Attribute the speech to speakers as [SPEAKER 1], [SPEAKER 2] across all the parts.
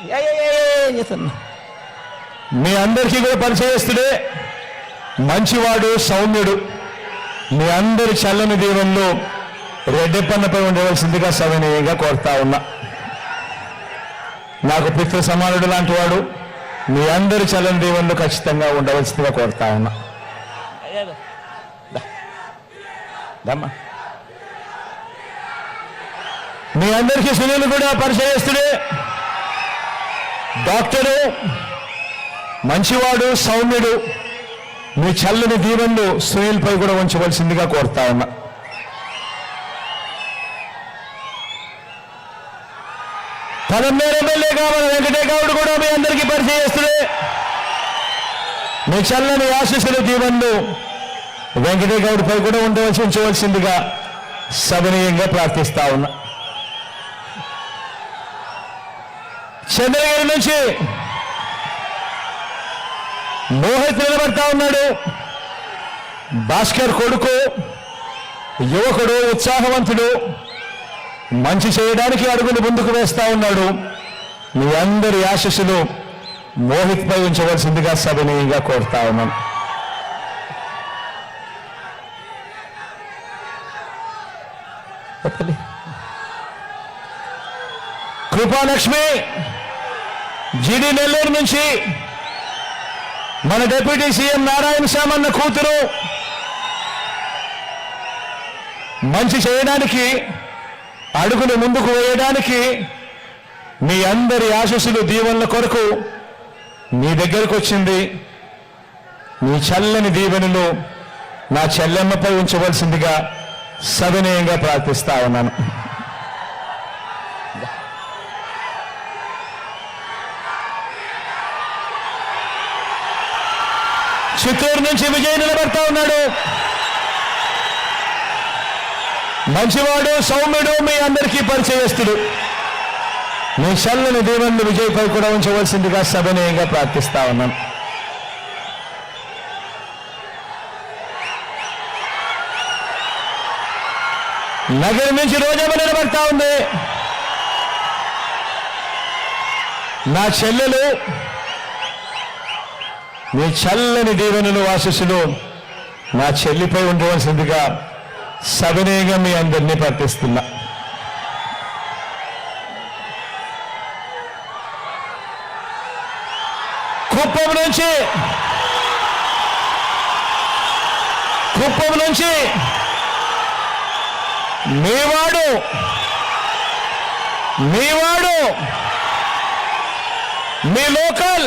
[SPEAKER 1] ఏ, చేస్తున్నా
[SPEAKER 2] మీ అందరికీ కూడా పరిచయస్తుడే మంచివాడు సౌమ్యుడు. మీ అందరి చల్లని దీవెనలు రెడ్డెప్పన్నపై ఉండవలసిందిగా సవినీయంగా కోరుతా ఉన్నా. నాకు పితృ సమానుడు లాంటి వాడు మీ అందరి చల్లని దీవెనలు ఖచ్చితంగా ఉండవలసిందిగా కోరుతా ఉన్నా. మీ అందరికీ సునీల్ కూడా పరిచయస్తుడే డాక్టరు మంచివాడు సౌమ్యుడు మీ చల్లని దీవెన్లు సునీల్పై కూడా ఉంచవలసిందిగా కోరుతా ఉన్నా. పదమూడు ఎమ్మెల్యే కావాలి వెంకటే గౌడ్ కూడా మీ అందరికీ పరిచయస్తుడే మీ చల్లని ఆశీస్సుల దీవెన్లు వెంకటే గౌడ్పై కూడా ఉండవలసి ఉంచవలసిందిగా సభనీయంగా ప్రార్థిస్తా ఉన్నా. చంద్రగిరి నుంచి మోహిత్ నిలబడతా ఉన్నాడు. భాస్కర్ కొడుకు యువకుడు ఉత్సాహవంతుడు మంచి చేయడానికి అడుగులు ముందుకు వేస్తా ఉన్నాడు. మీ అందరి ఆశస్సులు మోహిత్ పై ఉంచవలసిందిగా సవినీయంగా కోరుతా ఉన్నాను. కృపాలక్ష్మి! జిడి నెల్లూరు నుంచి మన డిప్యూటీ సీఎం నారాయణ సామన్న కూతురు మంచి చేయడానికి అడుగులు ముందుకు వేయడానికి మీ అందరి ఆశస్సులు దీవెనల కొరకు మీ దగ్గరకు వచ్చింది. మీ చల్లని దీవెనలు నా చెల్లెమ్మపై ఉంచవలసిందిగా సవినయంగా ప్రార్థిస్తా ఉన్నాను. చిత్తూరు నుంచి విజయ్ నిలబడతా ఉన్నాడు. మంచివాడు సౌమ్యుడు మీ అందరికీ పరిచయస్తుడు. మీ చల్లని దేవుణ్ణి విజయ్పై కూడా ఉంచవలసిందిగా సభనీయంగా ప్రార్థిస్తా ఉన్నాను నగరం నుంచి రోజమ్మ నిలబడతా ఉంది. నా చెల్లెలు మీ చల్లని దీవెనలు ఆశీస్సులు నా చెల్లిపై ఉండవలసిందిగా సవినయంగా మీ అందరినీ ప్రార్థిస్తున్నా. కుప్పం నుంచి కుప్పం నుంచి మీవాడు మీవాడు మీ లోకల్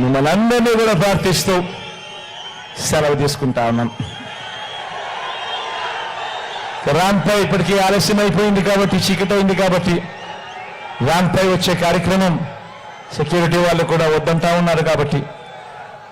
[SPEAKER 2] మిమ్మల్ని అందరినీ కూడా ప్రార్థిస్తూ సెలవు తీసుకుంటా ఉన్నాను రాంపై ఇప్పటికీ ఆలస్యం అయిపోయింది కాబట్టి చీకటైంది కాబట్టి రాంపై వచ్చే కార్యక్రమం సెక్యూరిటీ వాళ్ళు కూడా వద్దంటా ఉన్నారు కాబట్టి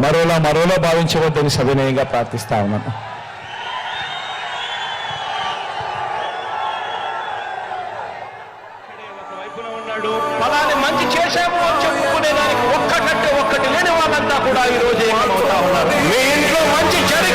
[SPEAKER 2] మరోలా మరోలా భావించవద్దని సవినయంగా ప్రార్థిస్తా ఉన్నాను
[SPEAKER 3] వైపున మంచి చేసాము లేని వాళ్ళంతా కూడా ఈ రోజు ఏమవుతా ఉన్నారు. మీ ఇంట్లో మంచి చెడు